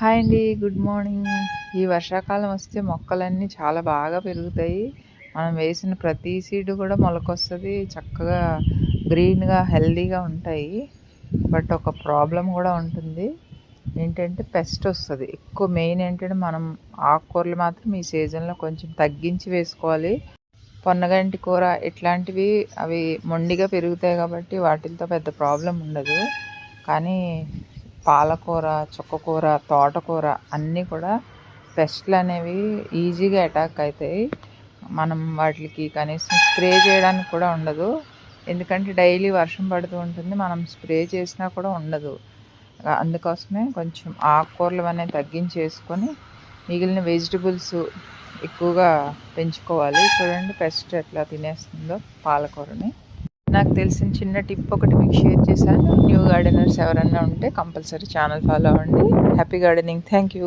Hi అండి good morning. ఈ వర్షాకాలం వస్తే మొక్కలన్నీ చాలా బాగా పెరుగుతాయి. మనం వేసిన ప్రతి సీడ్ కూడా మొలకొస్తుంది చక్కగా గ్రీన్గా హెల్దీగా ఉంటాయి. బట్ ఒక ప్రాబ్లం కూడా ఉంటుంది. ఏంటంటే పెస్ట్ వస్తుంది. ఎక్కువ మెయిన్ ఏంటంటే మనం ఆకుకూరలు మాత్రం ఈ సీజన్లో కొంచెం తగ్గించి వేసుకోవాలి. పొన్నగంటి కూర ఇట్లాంటివి అవి మొండిగా పెరుగుతాయి కాబట్టి వాటితో పెద్ద ప్రాబ్లం ఉండదు. కానీ పాలకూర చుక్కకూర తోటకూర అన్నీ కూడా పెస్ట్లు అనేవి ఈజీగా అటాక్ అవుతాయి మనం వాటికి కనీసం స్ప్రే చేయడానికి కూడా ఉండదు. ఎందుకంటే డైలీ వర్షం పడుతూ ఉంటుంది. మనం స్ప్రే చేసినా కూడా ఉండదు. అందుకోసమే కొంచెం ఆకుకూరలు అనేవి తగ్గించేసుకొని మిగిలిన వెజిటబుల్స్ ఎక్కువగా పెంచుకోవాలి. చూడండి పెస్ట్ ఎట్లా తినేస్తుందో పాలకూరని. నాకు తెలిసిన చిన్న టిప్ ఒకటి మీకు షేర్ చేశాను. న్యూ గార్డెనర్స్ ఎవరన్నా ఉంటే కంపల్సరీ ఛానల్ ఫాలో అవ్వండి. Happy gardening. Thank you